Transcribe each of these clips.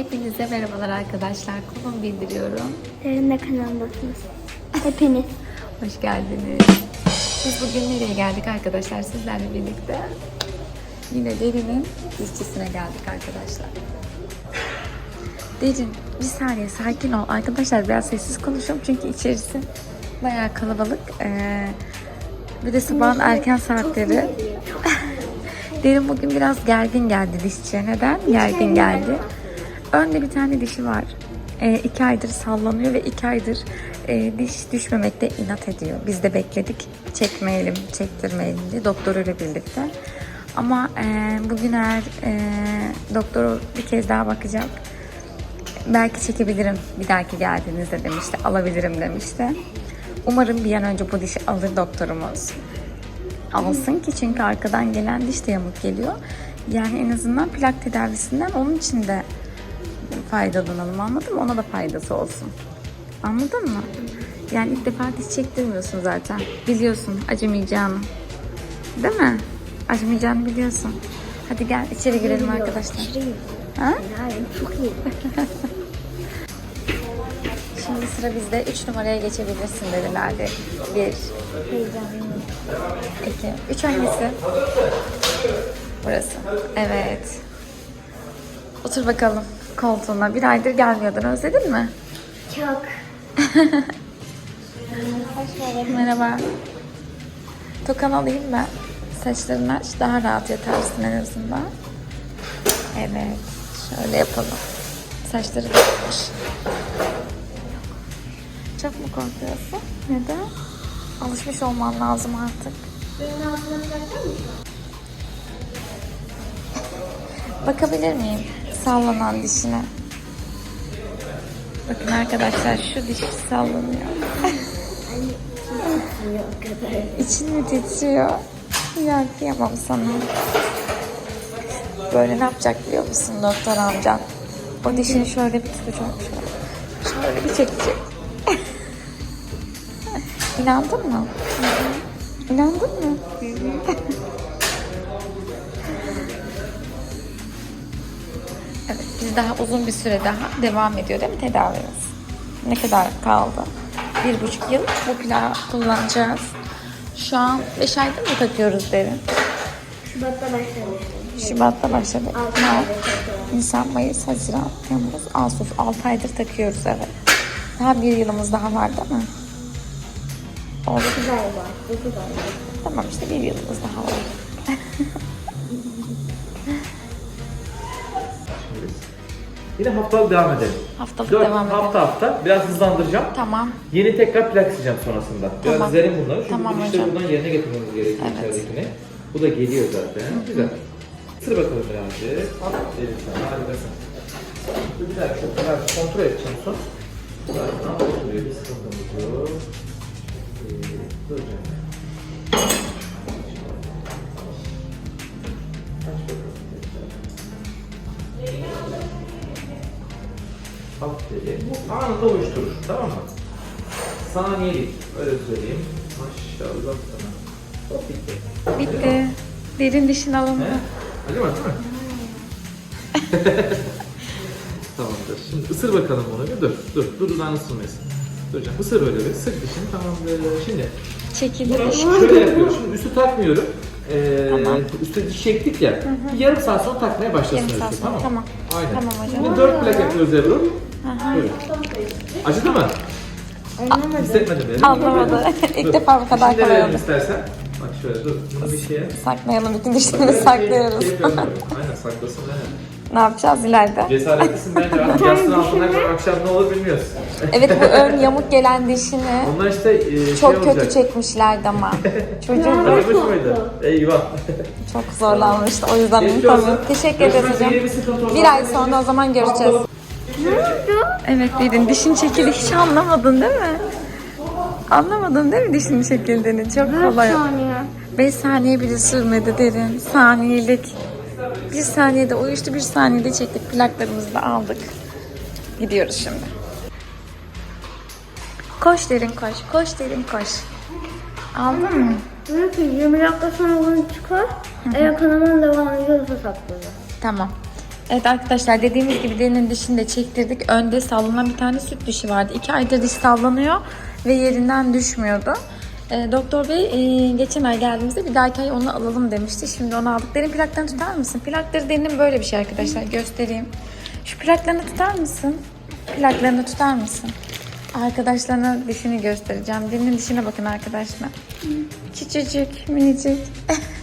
Hepinize merhabalar arkadaşlar. Konum bildiriyorum. Derinde kanalındasınız. Hepiniz. Hoş geldiniz. Biz bugün nereye geldik arkadaşlar sizlerle birlikte? Yine Derin'in dişçisine geldik arkadaşlar. Derin bir saniye sakin ol. Arkadaşlar biraz sessiz konuşuyorum çünkü içerisi bayağı kalabalık. Ee, bir de sabahın erken saatleri. Derin bugün biraz gergin geldi dişçiye. Neden? Gergin geldi. Önde bir tane dişi var. Ee, iki aydır sallanıyor ve iki aydır e, diş düşmemekte inat ediyor. Biz de bekledik. Çekmeyelim, çektirmeyelim diye doktoruyla birlikte. Ama e, bugün eğer e, doktor bir kez daha bakacak. Belki çekebilirim bir dahaki geldiğinizde demişti. Alabilirim demişti. Umarım bir an önce bu dişi alır doktorumuz alsın ki çünkü arkadan gelen diş de yamuk geliyor. Yani en azından plak tedavisinden onun için de faydalanalım anladın mı? Ona da faydası olsun. Anladın mı? Yani ilk defa diş çektirmiyorsun zaten. Biliyorsun acımayacağını. Değil mi? Acımayacağını biliyorsun. Hadi gel içeri girelim arkadaşlar. Ha? Hayır, çok iyi. Şimdi sıra bizde. 3 numaraya geçebilirsin dedilerdi. 1, Heyecanlıyım. 2, 3 hangisi? Burası. Evet. Otur bakalım koltuğuna. Bir aydır gelmiyordun. Özledin mi? Çok. Merhaba. Tokan alayım ben. Saçlarını aç. Daha rahat yatarsın en azından. Evet. Şöyle yapalım. Saçları dökmüş. Çok mu korkuyorsun? Neden? Alışmış olman lazım artık. Benim bırakır mısın? Bakabilir miyim sallanan dişine? Bakın arkadaşlar şu diş sallanıyor. İçin mi titriyor? Ya kıyamam sana. Böyle ne yapacak biliyor musun doktor amcan? O dişini şöyle bir tutacak şöyle. Şöyle bir çekecek. İnandın mı? İnandın mı? Biz daha uzun bir süre daha devam ediyor değil mi tedavimiz? Ne kadar kaldı? Bir buçuk yıl bu plağı kullanacağız. Şu an beş aydır mı takıyoruz derin? Şubat'ta başlamıştım. Şubat'ta başladık. Mart. Nisan, Mayıs, Haziran, Temmuz, Ağustos. 6 aydır takıyoruz evet. Daha bir yılımız daha var değil mi? Oldu. Dokuz ay var. Dokuz ay var. Tamam işte bir yılımız daha var. Yine haftalık devam edelim. Haftalık Dört devam edelim. hafta hafta biraz hızlandıracağım. Tamam. Yeni tekrar plak sileceğim sonrasında. Biraz Tamam. dizelim bunları. Çünkü Tamam bu dişleri hocam. buradan yerine getirmemiz gerekiyor Evet. içeridekini. Bu da geliyor zaten. Güzel. Sır bakalım birazcık. Aferin sana. Harikasın. Bir dakika kadar kontrol edeceğim son. Zaten oturuyor. Bir sıkıntımız yok. Ee, duracağım. Aç bakalım tekrar. Aferin. Bu anında uyuşturur. Tamam mı? Saniyelik. Öyle söyleyeyim. Maşallah sana. Hop bitti. Bitti. Derin dişin alındı. He? Acaba değil mi? Tamamdır. Şimdi ısır bakalım bunu bir. Dur, dur. Dur dudağını ısırmayasın. Dur canım. Isır böyle bir. Sık dişini. Tamamdır. Şimdi Çekildi bunu şöyle yapıyoruz. Şimdi üstü takmıyorum. Ee, Tamam. Üstü diş çektik ya. Bir yarım saat sonra takmaya başlasın Yarım saat sonra, Tamam. tamam. Aynen. Tamam hocam. Şimdi dört plak yapıyoruz Ebru. Buyurun. Acıdı mı? Anlamadım. Hissetmedin mi? Anlamadı. İlk defa bu kadar de kolay verelim oldu. istersen. Bak şöyle dur. Bunu bir şeye. Saklayalım. Bütün dişlerimizi saklıyoruz. Şey. Aynen saklasın aynen. ne yapacağız ileride? Cesaretlisin bence artık yastığın altına kadar akşam ne olur bilmiyoruz. Evet bu ön yamuk gelen dişini Onlar işte e, çok şey kötü olacak. çekmişlerdi ama. Çocuğum Acımış mıydı? Eyvah. çok zorlanmıştı. O yüzden Geçmiş unutamıyorum. olsun. Teşekkür ederiz Görüşmek hocam. üzere, bir sıkıntı. Bir ay sonra o zaman görüşeceğiz. Evet dedin dişin çekildi hiç anlamadın değil mi? Anlamadın değil mi dişin çekildiğini? Çok kolay. saniye? 5 saniye bile sürmedi derin. Saniyelik. Bir saniyede uyuştu, bir saniyede çektik. Plaklarımızı da aldık. Gidiyoruz şimdi. Koş derin koş. Koş derin koş. Aldın mı? Diyor ki 20 dakika sonra bunu çıkar. Eğer kanaman devam ediyorsa. Tamam. Evet arkadaşlar dediğimiz gibi derinin dişini de çektirdik. Önde sallanan bir tane süt dişi vardı. İki aydır diş sallanıyor ve yerinden düşmüyordu. Ee, doktor bey e, geçen ay geldiğimizde bir dahaki ay onu alalım demişti. Şimdi onu aldık. Derin plaklarını tutar mısın? Plakları derinin böyle bir şey arkadaşlar. Göstereyim. Şu plaklarını tutar mısın? Plaklarını tutar mısın? Arkadaşlarına dişini göstereceğim. Derinin dişine bakın arkadaşlar. Küçücük, minicik.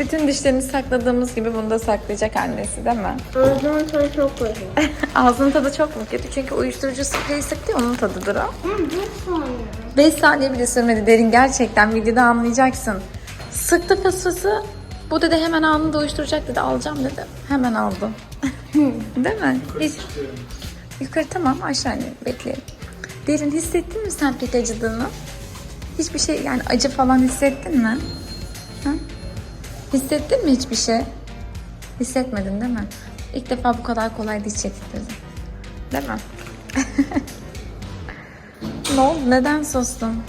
Bütün dişlerini sakladığımız gibi bunu da saklayacak annesi değil mi? Ağzımın tadı çok kötü. Ağzının tadı çok mu kötü? Çünkü uyuşturucu spreyi sıktı ya, onun tadıdır o. Hı, bir saniye. 5 saniye bile sürmedi derin gerçekten videoda anlayacaksın. Sıktı fısfısı. Bu dedi hemen anında uyuşturacak dedi alacağım dedi. Hemen aldım. Değil mi? Hiç... Yukarı tamam aşağı inelim bekleyelim. Derin hissettin mi sen pek acıdığını? Hiçbir şey yani acı falan hissettin mi? Ha? Hissettin mi hiçbir şey? Hissetmedin değil mi? İlk defa bu kadar kolay diş çektirdim. Değil mi? ne oldu? Neden sustun?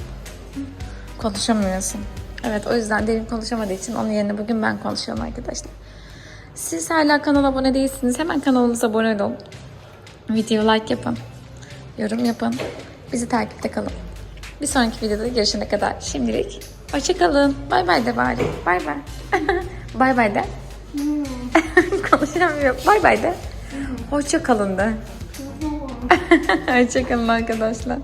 Konuşamıyorsun. Evet o yüzden derin konuşamadığı için onun yerine bugün ben konuşuyorum arkadaşlar. Siz hala kanala abone değilsiniz. Hemen kanalımıza abone olun. Video like yapın. Yorum yapın. Bizi takipte kalın. Bir sonraki videoda görüşene kadar şimdilik hoşçakalın. Bay bay de bari. Bay bay. bay bay de. Konuşamıyorum. Bay bay de. Hoşça kalın de. Hoşça kalın arkadaşlar.